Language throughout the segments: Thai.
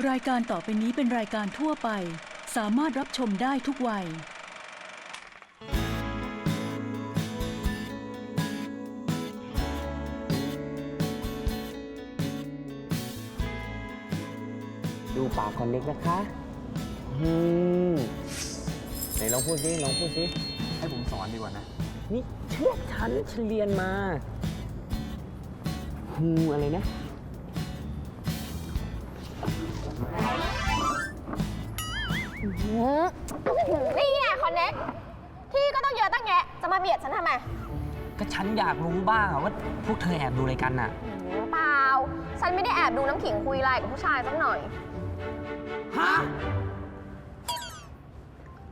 รายการต่อไปนี้เป็นรายการทั่วไป สามารถรับชมได้ทุกวัย ดูปากคนเล็กนะคะอืมไหนลองพูดสิลองพูดสิให้ผมสอนดีกว่านะ นี่เชื่อฉันฉันเรียนมา ฮูอะไรนะ นี่ไงคอนเน็กที่ก็ต้องเยอะตั้งแยะจะมาเบียดฉันทำไมก็ฉันอยากรู้บ้างอะว่าพวกเธอแอบดูอะไรกันอะเปล่า ฉันไม่ได้แอบดูน้ำขิงคุยไลน์กับผู้ชายสักหน่อย ฮะ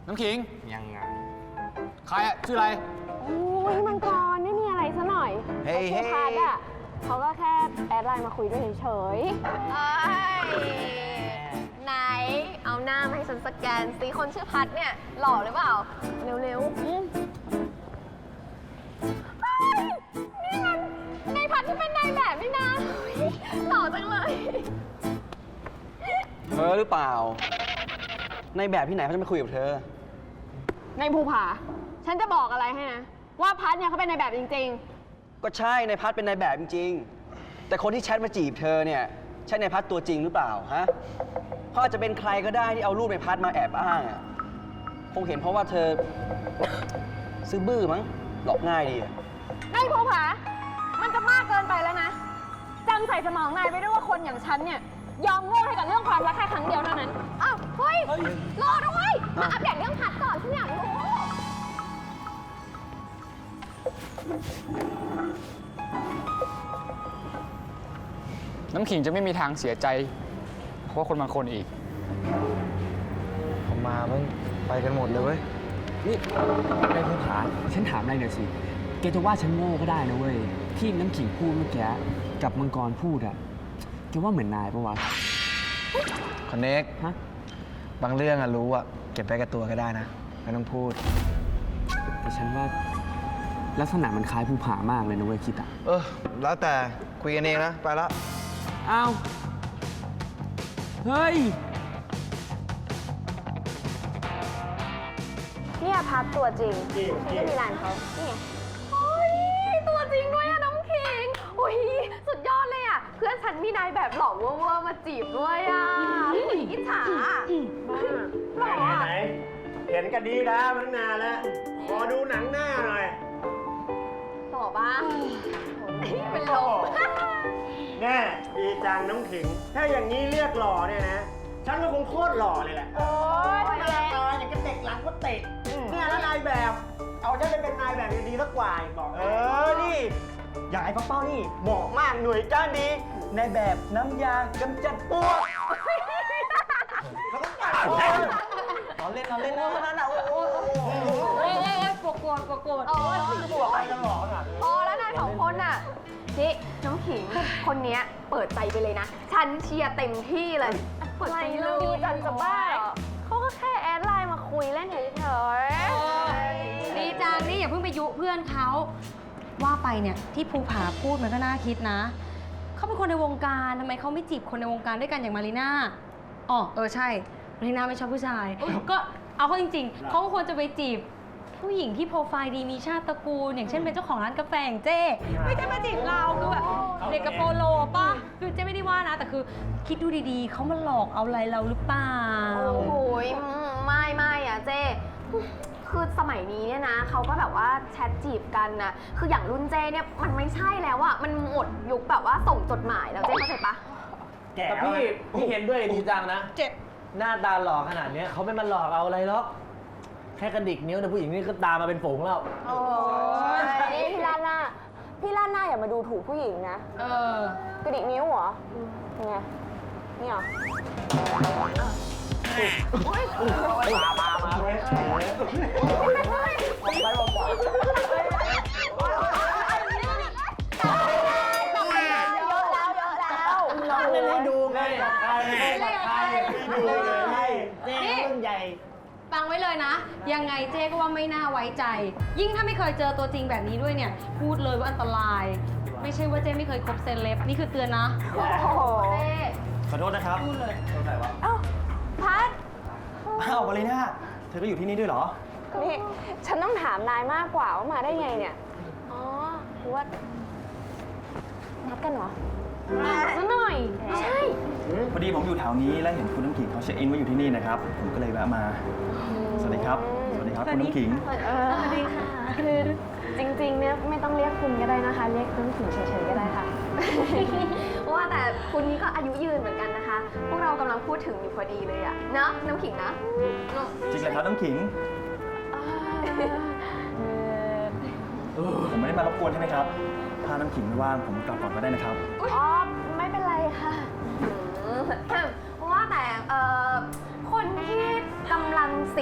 น้ำขิง ยังไง ใครอะชื่ออะไร โอ้ยมังกรไม่มีอะไรซะหน่อยเฮ้ยชื่อพัดอะเขาก็แค่แอดไลน์มาคุยด้วยเฉยๆ ไหน เอาหน้ามาให้ฉันสแกนสิคนชื่อพัดเนี่ย หล่อหรือเปล่า เร็วๆอืมเฮ้ยนี่มันนายพัดที่เป็นนายแบบนี่นะเฮ้ยหล่อจังเลย เธอหรือเปล่า ในแบบที่ไหนเขาจะมาคุยกับเธอ ในภูผา ฉันจะบอกอะไรให้นะ ว่าพัดเนี่ยเขาเป็นนายแบบจริง ก็ใช่ในพัดเป็นนายแบบจริงๆแต่คนที่แชทมาจีบเธอเนี่ย ใช่ในพัดตัวจริงหรือเปล่าฮะ เขาอาจจะเป็นใครก็ได้ที่เอารูปในพัดมาแอบอ้างอะคงเห็นเพราะว่าเธอ ซื้อบื้อมั้งหลอกง่ายดีอะๆในภูผา มันจะมากเกินไปแล้วนะ จำใส่สมองนายไปด้วยว่าคนอย่างฉันเนี่ย ยอมโง่ให้กับเรื่องความรักแค่ครั้งเดียวเท่านั้น อ้าว เฮ้ย รอด้วย มาอัปเดตเรื่องพัดก่อนฉันอยากรู้น้ำขิงจะไม่มีทางเสียใจ เพราะว่าคนบางคนอีก ผมมามึงไปกันหมดเลยเว้ย นี่นายภูผาฉันถามอะไรหน่อยสิแกจะว่าฉันโง่ก็ได้นะเว้ย ที่น้ำขิงพูดเมื่อกี้กับมังกรพูดอะแกว่าเหมือนนายปะวะ คอนเน็กฮะ บางเรื่องอะรู้อะเก็บไว้กับตัวก็ได้นะ ไม่ต้องพูด แต่ฉันว่าลักษณะมันคล้ายภูผามากเลยนะเว้ยคิดอะเออ แล้วแต่คุยกันเองนะ ไปละ อ้าว เฮ้ย เนี่ยพัดตัวจริงฉันก็มีไลน์เขานี่ไงเฮ้ยตัวจริงด้วยอะน้ำขิงโอ้ยสุดยอดเลยอะเพื่อนฉันมีนายแบบหล่อเวอร์ๆมาจีบด้วยอะอุ๊ยอิจฉาหล่อไหนอะไหนเห็นกันดีนะมันนานแล้ว ขอดูหนังหน้าหน่อย หล่อปะเป็นลม แน่ดีจังน้ำขิง ถ้าอย่างนี้เรียกหล่อเนี่ยนะ ฉันก็คงโคตรหล่อเลยแหละ โอ้ยหน้าตาอย่างกับเด็กหลังก็เตะเนี่ยแล้วนายแบบ เอาได้ไปเป็นนายแบบดีๆสักกว่าอีกบอก เออ นี่ อยากให้ป้าเป้านี่เหมาะมากหน่วยก้านดี ในแบบน้ำยากำจัดปวกเขาต้องการเราเล่นเราเล่นเท่านั้นนะโอ้โหเอ้ยเอ้ยเอ้ยโกรธโกรธโกรธโกรธโอ้ยปวกอะไรกันหรอขนาดนี้พอแล้วนายสองคนน่ะ นี่น้องขิง คนเนี้ยเปิดใจไปเลยนะ ฉันเชียร์เต็มที่เลยเปิดใจเลยดีจังจะบ้าเขาก็แค่แอดไลน์มาคุยเล่นเฉยๆดีจังนี่อย่าเพิ่งไปยุเพื่อนเขาว่าไปเนี่ยที่ภูผาพูดมันก็น่าคิดนะ เขาเป็นคนในวงการทำไมเขาไม่จีบคนในวงการด้วยกันอย่างมารีน่าอ๋อเออใช่มารีน่าไม่ชอบผู้ชาย ก็เอาเขาจริง ๆ เขาก็ควรจะไปจีบ ผู้หญิงที่โปรไฟล์ดีมีชาติตระกูล อย่างเช่นเป็นเจ้าของร้านกาแฟอย่างเจ้ไม่ใช่มาจีบเราคือแบบเด็กกับโปโลป่ะคือเจ้ไม่ได้ว่านะ แต่คือคิดดูดีๆ เขามาหลอกเอาอะไรเราหรือเปล่า โอ้โหยอืมไม่ไม่อะเจ้คือสมัยนี้เนี่ยนะเขาก็แบบว่าแชทจีบกันนะคืออย่างรุ่นเจ้เนี่ยมันไม่ใช่แล้วอะมันหมดยุคแบบว่าส่งจดหมายแล้วเจ้เข้าใจปะแก่แต่แล้วพี่พี่เห็นด้วยดีจังนะ เจ็บ หน้าตาหล่อขนาดเนี้ยเขาไม่มาหลอกเอาอะไรหรอก แค่กระดิกนิ้วแต่ผู้หญิงนี่ก็ตามมาเป็นฝูงแล้ว โอ้ยนี่พี่ลาดหน้า พี่ลาดหน้าอย่ามาดูถูกผู้หญิงนะ เออกระดิกนิ้วเหรอยังไงนี่เหรอเเลยนะ ยังไงเจ๊ก็ว่าไม่น่าไว้ใจ ยิ่งถ้าไม่เคยเจอตัวจริงแบบนี้ด้วยเนี่ย พูดเลยว่าอันตราย ไม่ใช่ว่าเจ๊ไม่เคยคบเซเลบนี่คือเตือนนะ โอ้โหแสดโทษนะครับพูดเลยโทษใครวะเอ้าพัดอ้าวมารีน่าเธอก็อยู่ที่นี่ด้วยเหรอ นี่ฉันต้องถามนายมากกว่าว่ามาได้ไงเนี่ย อ๋อคือว่านัดกันเหรอซะหน่อย ใช่ พอดีผมอยู่แถวนี้แล้วเห็นคุณน้ำขิงเขาเช็คอินไว้อยู่ที่นี่นะครับ ผมก็เลยแวะมาส วัสดีครับ สวัสดีครับ คุณน้ำขิง เออสวัสดีค่ะคือจริงๆ เนี่ยไม่ต้องเรียกคุณก็ได้นะคะ เรียกน้ำขิงเฉยๆก็ได้ค่ะว่าแต่คุณนี่ก็อายุยืนเหมือนกันนะคะ พวกเรากำลังพูดถึงอยู่พอดีเลยอะเนาะน้ำขิงนะเนอะจริงเลยครับน้ำขิงผมไม่ได้มารบกวนใช่ไหมครับ ถ้าน้ำขิงไม่ว่างผมกลับก่อนก็ได้นะครับ อ๋อ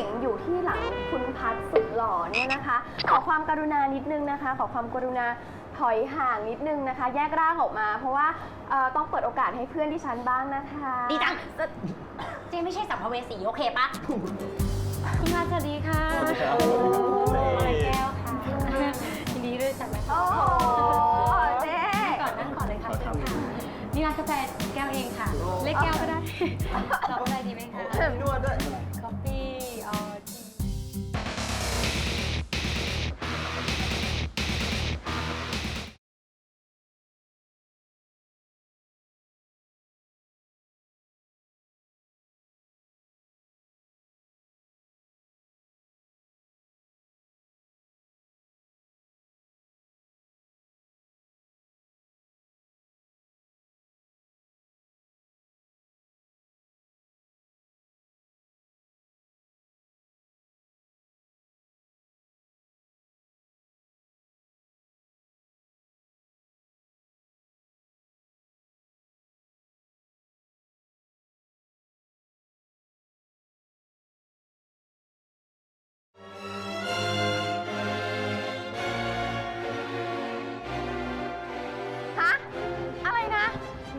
งสิงอยู่ที่หลังคุณพัดสุดหล่อเนี่ยนะคะ ขอความกรุณานิดนึงนะคะ ขอความกรุณาถอยห่างนิดนึงนะคะ แยกร่างออกมา เพราะว่าเอ่อต้องเปิดโอกาสให้เพื่อนที่ฉันบ้างนะคะดีจังเจไม่ใช่สัมภเวสีโอเคปะคุณมาสวัสดีค่ะสวัสดีครับ โอ้ยแก้วค่ะยินดีด้วยจัดมาโอ้โหเจ๊ก่อนนั่งก่อนเลยค่ะเชิญค่ะนี่ร้านกาแฟแก้วเองค่ะ เล็กแก้วก็ได้รับอะไรดีไหมคะนวดด้วย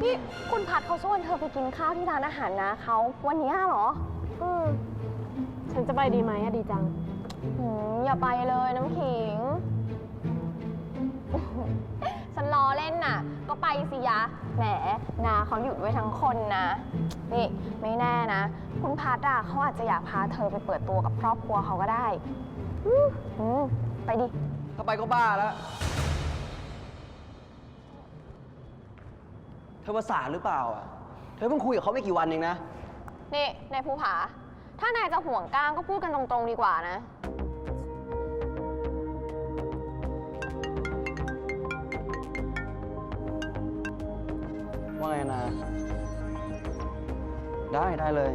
นี่คุณพัดเขาชวนเธอไปกินข้าวที่ร้านอาหารนะเขาวันนี้เหรอ อืมฉันจะไปดีไหมอะดีจัง หืมอย่าไปเลยน้ำขิง ฉันล้อเล่นน่ะ ก็ไปสิยะ แหมนาเขาหยุดไว้ทั้งคนนะ นี่ไม่แน่นะ คุณพัดอะเขาอาจจะอยากพาเธอไปเปิดตัวกับครอบครัวเขาก็ได้อืมอืมไปดิ ถ้าไปก็บ้าแล้ว อประสาทหรือเปล่าอะ เธอเพิ่งคุยกับเขาไม่กี่วันเองนะ นี่นายภูผา ถ้านายจะห่วงก้างก็พูดกันตรงๆดีกว่านะ ว่าไงนะ ได้ได้เลย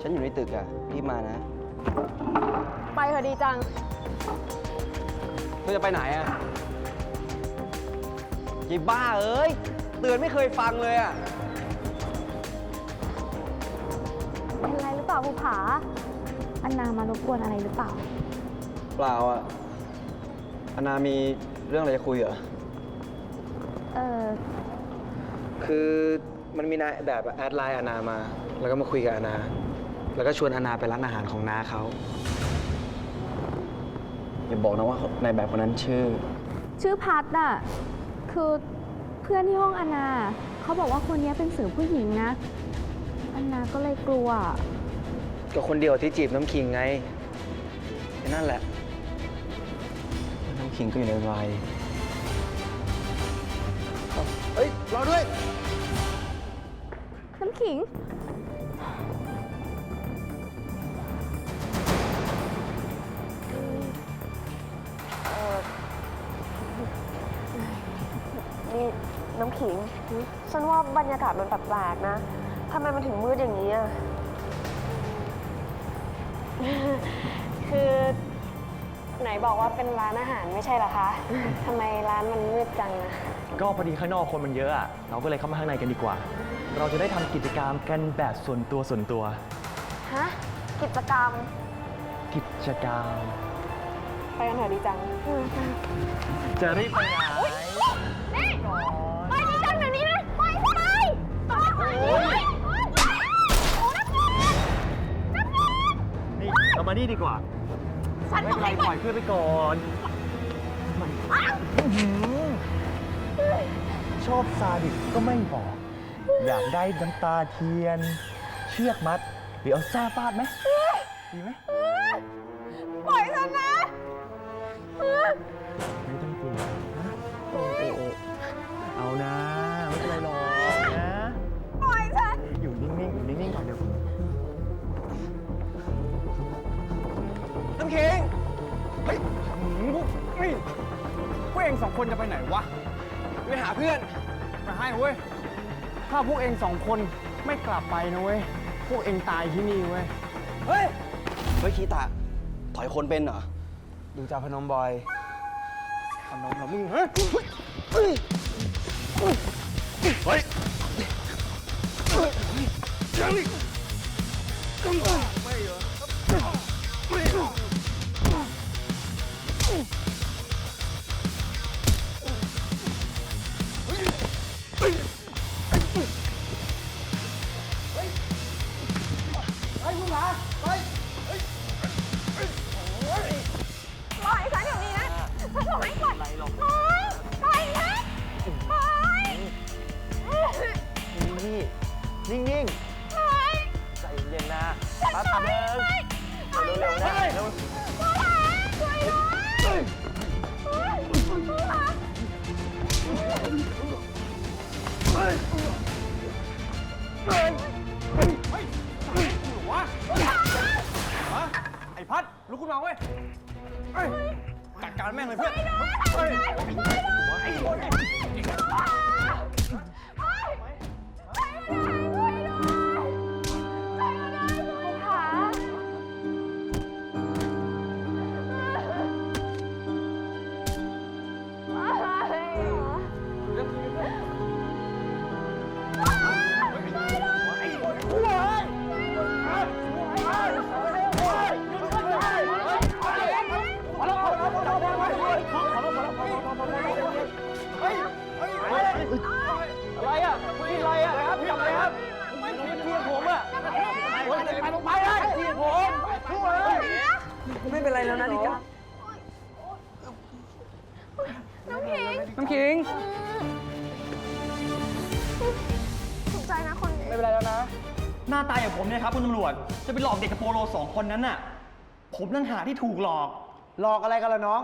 ฉันอยู่ในตึกอะ รีบมานะ ไปเถอะดีจัง เธอจะไปไหนอะยีบ้าเอ้ย เตือนไม่เคยฟังเลยอะเป็นไรหรือเปล่าภูผา อันนามารบกวนอะไรหรือเปล่า เปล่าอะอนามีเรื่องอะไรจะคุยเหรอ เออคือมันมีนายแบบแอดไลน์อานามา แล้วก็มาคุยกับอานา แล้วก็ชวนอานาไปร้านอาหารของน้าเขาอย่าบอกนะว่าในายแบบคนนั้นชื่อ ชื่อพัดอะคือเพื่อนที่ห้องอนนาเขาบอกว่าคนนี้เป็นสื่อผู้หญิงนะอันนาก็เลยกลัว ก็คนเดียวที่จีบน้ำคิงไงแค่นั่นแหละ น้ำขิงก็อยู่ในวัยเฮ้ยรอด้วย น้ำขิง ขิง ฉันว่าบรรยากาศมันแปลกๆนะทำไมมันถึงมืดอย่างนี้อะ คือไหนบอกว่าเป็นร้านอาหารไม่ใช่เหรอคะทำไมร้านมันมืดจังอะก็พอดีข้างนอกคนมันเยอะอะเราก็เลยเข้ามาข้างในกันดีกว่า เราจะได้ทำกิจกรรมกันแบบส่วนตัวส่วนตัว ฮะ กิจกรรม กิจกรรม ไปกันเถอะดีจัง จะรีบไปไหนนี่ นี่เรามานี่ดีกว่าฉันไม่บอเป็กนไรให้ปล่อยเพื่อนไปก่อนอื้อหือชอบซาดิสก็ไม่บอก อยากได้น้ำตาเทียน เชือกมัดหรือเอาแส้ฟาดไหมดีไหม งสองคนจะไปไหนวะ ไปหาเพื่อนไปให้เว้ย ถ้าพวกเองสองคนไม่กลับไปนะเว้ย พวกเองตายที่นี่เว้ย เฮ้ย เฮ้ยคีตะ ถอยคนเป็นเหรอ ดูจาพนมบอยขนมเหรอมึงฮะเฮ้ย เฮ้ย เฮ้ยยังนี่ไม่เหร ขึ้นมาเว้ยเฮ้ยจัดการแม่งเลยเพื่อนเฮ้ยไอ้หัวไอ้อะไขิงน้ำขิง ถูกใจนะคนนี้ ไม่เป็นไรแล้วนะ หน้าตาอย่างผมเนี่ยครับคุณตำรวจ จะไปหลอกเด็กกับโปโลสองคนนั้นน่ะ ผมนั่งหาที่ถูกหลอก หลอกอะไรกันล่ะน้อง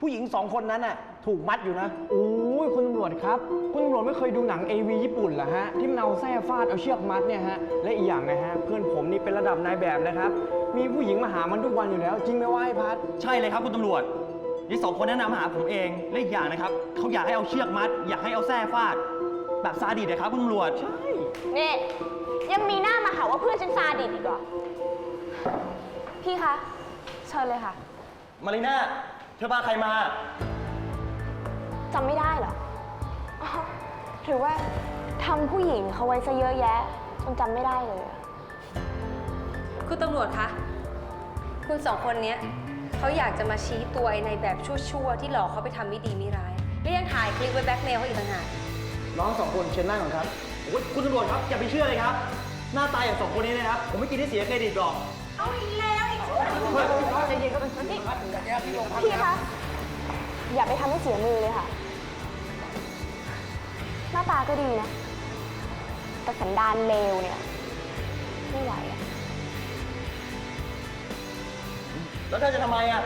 ผู้หญิงสองคนนั้นน่ะ ถูกมัดอยู่นะ โอ้ยคุณตำรวจครับ คุณตำรวจไม่เคยดูหนัง AV ญี่ปุ่นเหรอฮะ ที่มันเอาแส้ฟาดเอาเชือกมัดเนี่ยฮะ และอีกอย่างนะฮะ เพื่อนผมนี่เป็นระดับนายแบบนะครับ มีผู้หญิงมาหามันทุกวันอยู่แล้ว จริงไหมวะไอ้พัด ใช่เลยครับคุณตำรวจ นี่สองคนแนะนำมาหาผมเองและอีกอย่างนะครับเขาอยากให้เอาเชือกมัด อยากให้เอาแส้ฟาด แบบซาดิสนะครับคุณตำรวจนี่ยังมีหน้ามาหาว่าเพื่อนฉันซาดิสอีกเหรอ พี่คะ เชิญเลยค่ะมารีน่าเธอพาใครมา จำไม่ได้เหรออ๋อหรือว่าทำผู้หญิงเขาไว้ซะเยอะแยะจนจำไม่ได้เลยอะ คุณตำรวจคะ คุณสองคนเนี้ย เขาอยากจะมาชี้ตัวไอ้ในแบบชั่วๆ ที่หลอกเขาไปทำไม่ดีไม่ร้ายและยังถ่ายคลิปไว้แบล็กเมลเขาอีกต่างหาก น้องสองคนเชิญนั่งก่อนครับโอ้ยคุณตำรวจครับอย่าไปเชื่อเลยครับ หน้าตาอย่างสองคนนี้นะครับ ผมไม่กินที่เสียเครดิตหรอก เอาอีกแล้วไอ้ชั่วพี่คะ อย่าไปทำให้เสียมือเลยค่ะ หน้าตาก็ดีนะ แต่สันดานเลวเนี่ย ไม่ไหวอะ แล้วเธอจะทำไมอะ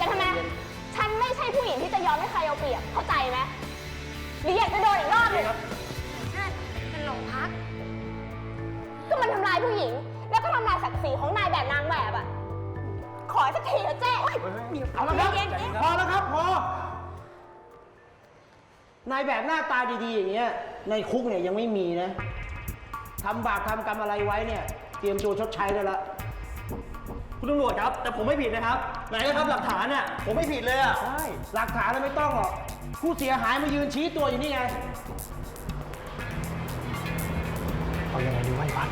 จะทำไม ฉันไม่ใช่ผู้หญิงที่จะยอมให้ใครเอาเปรียบ เข้าใจไหมหรืออยากจะโดนอีกรอบหนึงเป็นหลงพัก ก็มันทำลายผู้หญิง แล้วก็ทำลายศักดิ์ศรีของนายแบบนางแบบอะขอสักทีเถอะเจ๊เอาละครับ เย็นๆ พอแล้วครับ พอ นายแบบหน้าตาดีๆอย่างเงี้ย ในคุกเนี่ยยังไม่มีนะ ทำบาปทำกรรมอะไรไว้เนี่ย เตรียมตัวชดใช้ได้ละ คุณตำรวจครับ แต่ผมไม่ผิดนะครับ ไหนนะครับหลักฐานอะผมไม่ผิดเลยอะใช่หลักฐานแล้วไม่ต้องหรอกผู้เสียหายมายืนชี้ตัวอยู่นี่ไง เอายังไงดีวะไอ้พัด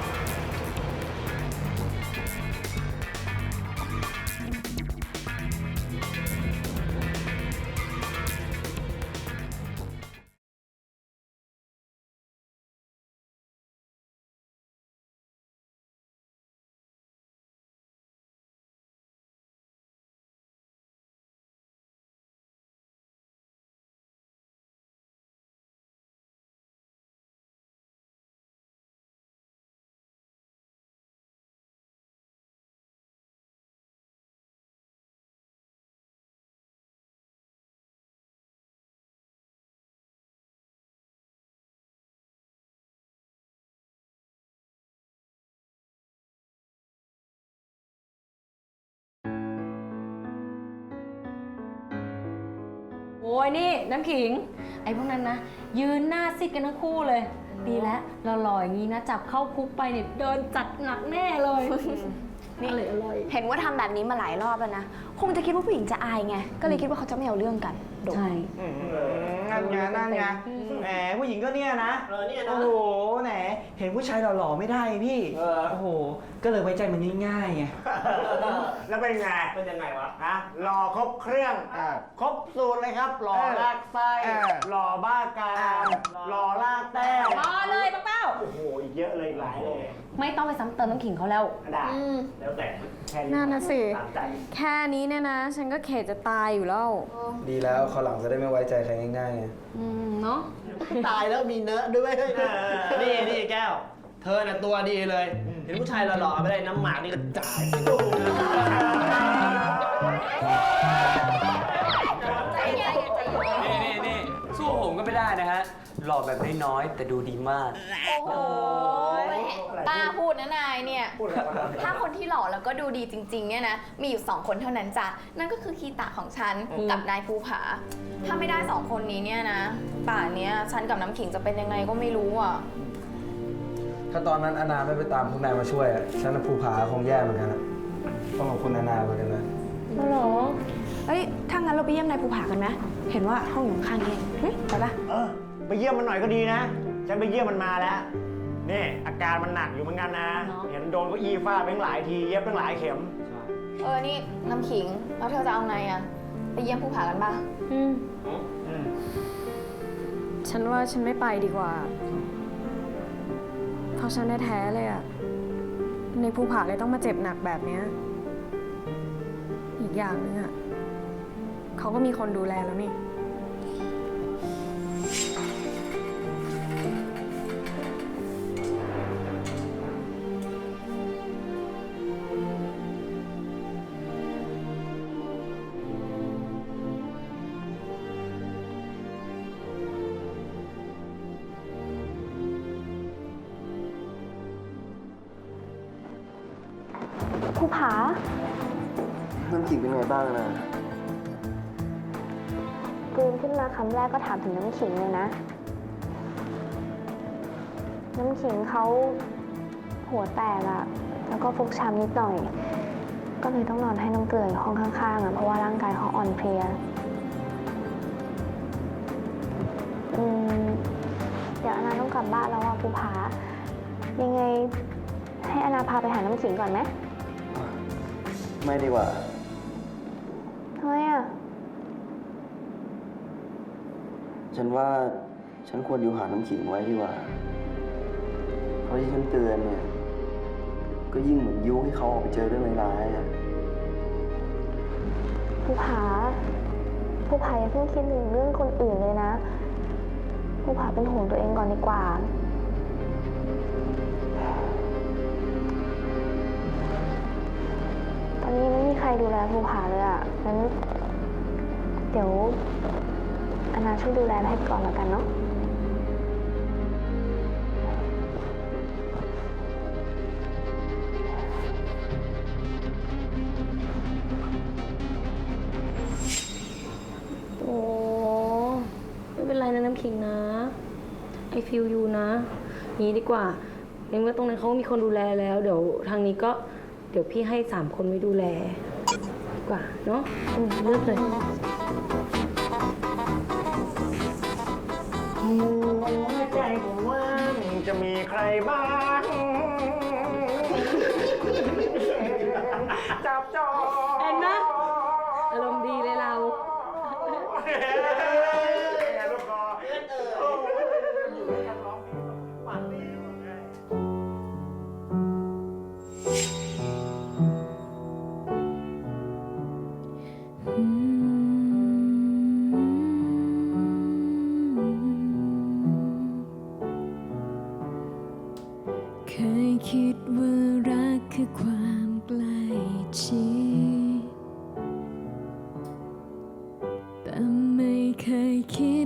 โอ้ยนี่น้ำขิง ไอ้พวกนั้นนะ ยืนหน้าซิดกันทั้งคู่เลย ดีแล้วเราหล่ออย่างนี้นะ จับเข้าคุกไปเนี่ยโดนจัดหนักแน่เลยนี่อร่อยอร่อยเห็นว่าทำแบบนี้มาหลายรอบแล้วนะ คงจะคิดว่าผู้หญิงจะอายไง ก็เลยคิดว่าเขาจะไม่เอาเรื่องกันโดนใช่ นั่นไงนั่นไง แหมผู้หญิงก็เนี่ยนะโอ้โหแหมเห็นผู้ชายหล่อๆไม่ได้พี่โอ้โห ก็เลยไว้ใจมันง่ายๆไงแล้วเป็นไงเป็นยังไงวะ ฮะหล่อครบเครื่องอ่าครบสูตรเลยครับหล่อลากไส้อ่าหล่อบ้ากาอ่ารหล่อลากแต้มพอเลยป้าเป้า โอ้โหอีกเยอะเลยหลายเลยไม่ต้องไปซ้ำเติมน้ำขิงเขาแล้ว ได้แล้วแต่แค่นี้นั่นน่ะสิ ตามใจ แค่นี้เนี่ยนะ ฉันก็เขตจะตายอยู่แล้ว ดีแล้วเขาวหลังจะได้ไม่ไว้ใจใครง่ายๆไง อืม เนาะตายแล้วมีเนื้อด้วยนี่นี่แก้ว เธอน่ะตัวดีเลย เห็นผู้ชายหล่อๆไม่ได้น้ำหมากนี่ก็จ่ายนี่นี่นี่สู้ผมก็ไม่ได้นะฮะ หล่อแบบน้อยๆแต่ดูดีมาก โอ้ยป้าพูดนะนายเนี่ยถ้าคนที่หล่อแล้วก็ดูดีจริง ๆ เนี่ยนะ มีอยู่สองคนเท่านั้นจ้ะ นั่นก็คือคีตะของฉัน กับนายภูผา ถ้าไม่ได้สองคนนี้เนี่ยนะ ป่านเนี้ยฉันกับน้ำขิงจะเป็นยังไงก็ไม่รู้อะ ถ้าตอนนั้นอานาไม่ไปตามพวกนายมาช่วยอะฉันกับภูผาคงแย่เหมือนกันอะต้องขอบคุณอานาเหมือนกันนะ หรอเอ้ย ถ้างั้นเราไปเยี่ยมนายภูผากันไหมเห็นว่าห้องอยู่ข้างๆนี่เฮ้ยไปปะ เออ ไปเยี่ยมมันหน่อยก็ดีนะ ฉันไปเยี่ยมมันมาแล้ว นี่ อาการมันหนักอยู่เหมือนกันนะ เนอะ เห็นโดนเก็อี้ฟาดไปตั้งหลายที เย็บตั้งหลายเข็ม เออ นี่น้ำขิง แล้วเธอจะเอาไงอะไปเยี่ยมภูผากันปะอืม อืมฉันว่าฉันไม่ไปดีกว่า เพราะฉันแท้ๆเลยอะในภูผาเลยต้องมาเจ็บหนักแบบเนี้ย อีกอย่างนึงอะเขาก็มีคนดูแลแล้วนี่ กก็ถามถึงน้ำขิงเลยนะ น้ำขิงเขาหัวแตกอะแล้วก็ฟกช้ำนิดหน่อย ก็เลยต้องนอนให้น้ำเกลืออยู่ห้องข้างๆอะเพราะว่าร่างกายเขาอ่อนเพลียอืมเดี๋ยวอนาต้องกลับบ้านแล้วอะภูผา ยังไงให้อนาพาไปหาน้ำขิงก่อนไหม ไม่ดีกว่า ทำไมอะ ฉันว่าฉันควรอยู่หาน้ำขิงไว้ดีกว่า เพราะที่ฉันเตือนเนี่ย ก็ยิ่งเหมือนยุให้เขาออกไปเจอเรื่องร้ายๆอะภูผาภูผาอย่าเพิ่งคิดถึงเรื่องคนอื่นเลยนะภูผาเป็นห่วงตัวเองก่อนดีกว่า ตอนนี้ไม่มีใครดูแลภูผาเลยอะ่ะงั้น เดี๋ยว อนาช่วยดูแลให้ก่อนแล้วกันเนาะโอ้ไม่เป็นไรนะน้ำขิงนะ ไอฟิลยูนะ นี้ดีกว่าในเมื่อตรงนั้นเขามีคนดูแลแล้ว เดี๋ยวทางนี้ก็เดี๋ยวพี่ให้สามคนไว้ดูแลดีกว่าเนาะอืมเลือกเลย มีใ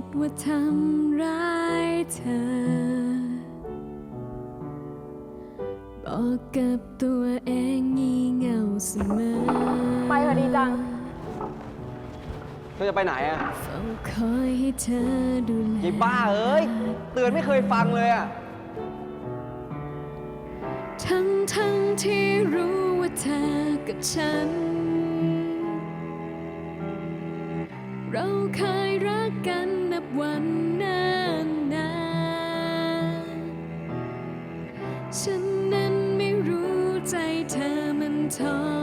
ดว่าทำร้ายเธอ บอกกับตัวเองงี่เง่าเสมอไปพอดีจังธอจะไปไหนอะเฝ้าคอยให้เธอดูแลยายบ้าเอ้ย เตือนไม่เคยฟังเลยอะทั้งทั้งที่รู้ว่าเธอกับฉัน เราเคยรักกันนับวันนานนานฉันนั้นไม่รู้ใจเธอมันทอ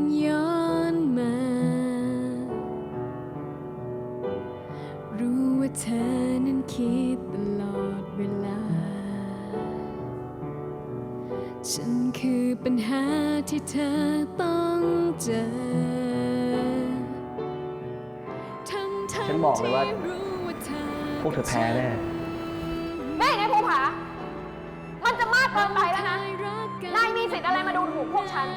คืนย้อนมา รู้ว่าเธอนั้นคิดตลอดเวลา ฉันคือปัญหาที่เธอต้องเจอทั้งๆฉันบอกเลยว่าที่รู้ว่าเธอพวกเธอแพ้แน่ แม่ไงภูผา มันจะมากเกินไปแล้วนะ นายมีสิทธิ์อะไรมาดูถูกพวกฉัน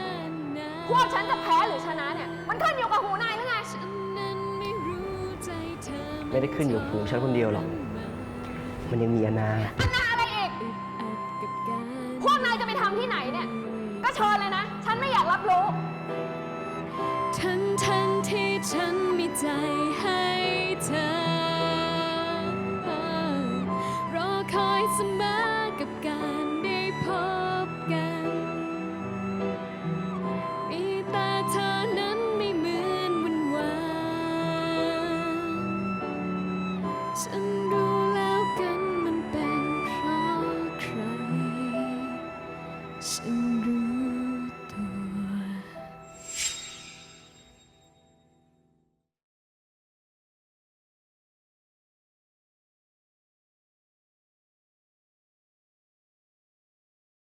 พวกฉันจะแพ้หรือชนะเนี่ย มันขึ้นอยู่กับหูนายหรือไง ไม่ได้ขึ้นอยู่กับหูฉันคนเดียวหรอก มันยังมีอนาอันนาอะไรอีก พวกนายจะไปทำที่ไหนเนี่ย ก็เชิญเลยนะ ฉันไม่อยากรับรู้ ทั้งทั้งที่ฉันมีใจให้เธอ